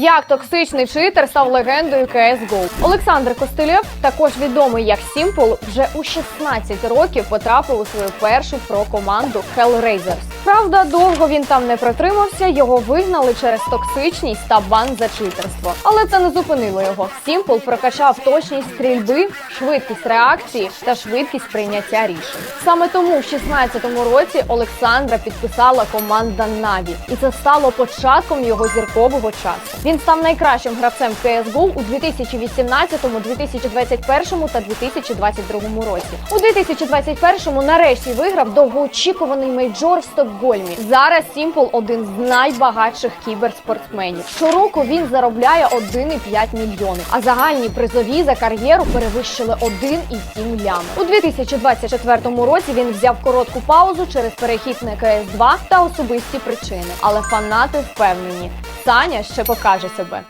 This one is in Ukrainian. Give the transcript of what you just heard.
Як токсичний читер став легендою CSGO. Олександр Костилєв, також відомий як Сімпл, вже у 16 років потрапив у свою першу про-команду Hellraisers. Правда, довго він там не протримався, його вигнали через токсичність та бан за читерство. Але це не зупинило його. Сімпл прокачав точність стрільби, швидкість реакції та швидкість прийняття рішень. Саме тому в 16-му році Олександра підписала команда Наві, і це стало початком його зіркового часу. Він став найкращим гравцем CSGO у 2018, 2021 та 2022 році. У 2021-му нарешті виграв довгоочікуваний мейджор в Стокгольмі. Зараз Сімпл один з найбагатших кіберспортсменів. Щороку він заробляє 1,5 мільйони, а загальні призові за кар'єру перевищили 1,7 лями. У 2024 році він взяв коротку паузу через перехід на КС2 та особисті причини. Але фанати впевнені, Саня ще покаже себе.